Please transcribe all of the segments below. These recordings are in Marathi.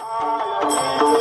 Música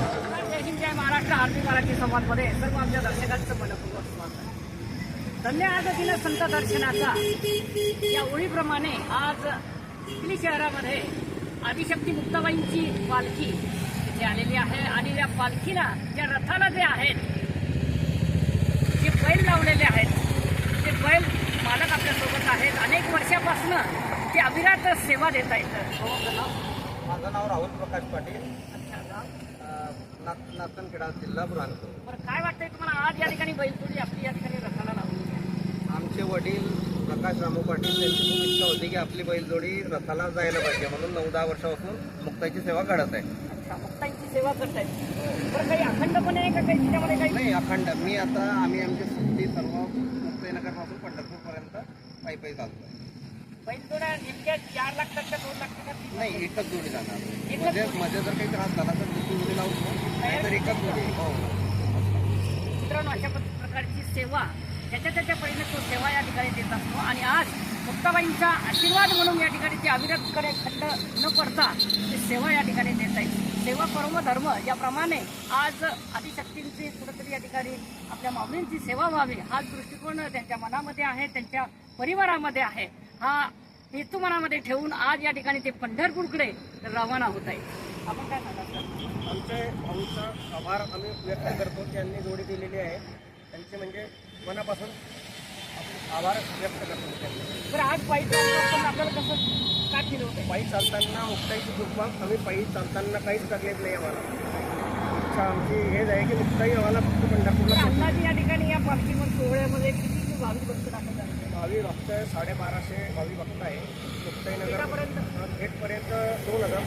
महाराष्ट्र आरती मराठी संवादमध्ये सर्व आमच्या दर्शकांचं मनपूर्वक स्वागत आहे. धन्य आज दिलं संत दर्शनाचा या ओळीप्रमाणे आज चिखली शहरामध्ये आदिशक्ती मुक्ताबाईंची पालखी इथे आलेली आहे आणि या पालखीला ज्या रथाला जे आहेत जे बैल लावलेले आहेत ते बैल मालक आपल्यासोबत आहेत अनेक वर्षापासून ते अविरात सेवा देत आहेत माझं नाव राहुल प्रकाश पाटील. नातनखेडा जिल्हा बुरहानपूर बरं काय वाटतंय तुम्हाला? आज या ठिकाणी बैलपोळी आपली या ठिकाणी रथाला लावलेली आहे. आमचे वडील प्रकाश रामू पाटील त्यांची खूप इच्छा होती की आपली बैलजोडी रथाला जायला पाहिजे. म्हणून नऊ दहा वर्षापासून मुक्ताईची सेवा घडत आहे. मुक्ताईची सेवा करतायत बरं काही अखंडपणे आहे का? काही त्याच्यामध्ये काही नाही अखंड. मी आता आम्ही आमची सुट्टी सर्व मुक्ताईनगरपासून पंढरपूरपर्यंत पायी पायी चालतो आहे बैलजोड्या नेमक्या चार लाख का दोन लाख का तीन लाख? नाही एकच जोडी जाणार. एकच मध्ये जोडी? मध्ये जर काही त्रास झाला तर दुसरी जोडी लावतो तर एकच जोडी. हो. मित्रांनो अशा पद- प्रकारची सेवा त्याच्या त्याच्या परीने तो सेवा या ठिकाणी देत असतो. आणि आज मुक्ताबाईंचा आशीर्वाद म्हणून या ठिकाणी ते अविरतकडे खंड न पडता ते सेवा या ठिकाणी देत आहेत. सेवा परम धर्म याप्रमाणे आज आदिशक्तींची कुठंतरी या ठिकाणी आपल्या माऊलींची सेवा व्हावी हा दृष्टिकोन त्यांच्या मनामध्ये आहे त्यांच्या परिवारामध्ये आहे. हा हेतू मनामध्ये ठेवून आज या ठिकाणी ते पंढरपूरकडे रवाना होत आहे आपण काय सर? आमचे आमचा आभार आम्ही व्यक्त करतो त्यांनी जोडी दिलेली आहे. त्यांचे म्हणजे मनापासून आभार व्यक्त करतो त्यांनी बरं आज पाहिजे आपल्याला कसं काय केलं होतं पायी चालताना मुक्ताईची कृपा आम्ही पायी चालताना काहीच तकलीफ नाही आम्हाला. इच्छा आमची हेच आहे की मुक्ताई आम्हाला फक्त पंढरपूरला अंदाजे या ठिकाणी या पालखीमध्ये सोहळ्यामध्ये किती भाविक भक्त झाले भावी भक्त साडेबाराशे भावी भक्त आहे. मुक्ताईनगर? गेटपर्यंत दोन हजार.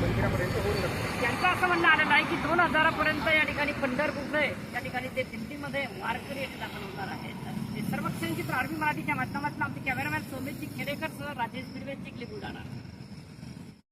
मंदिरापर्यंत होऊन जातं त्यांचं असं म्हणणं आलेलं आहे की दोन हजारापर्यंत या ठिकाणी पंढरपूरकडे या ठिकाणी ते दिंडीमध्ये वारकरी येथे दाखल होणार आहेत हे सर्व क्षणांची प्रारंभी मराठीच्या माध्यमातून आमचे कॅमेरामॅन सोमेशजी खेडेकर सह राजेश बिडवे चिखली बुलढाणा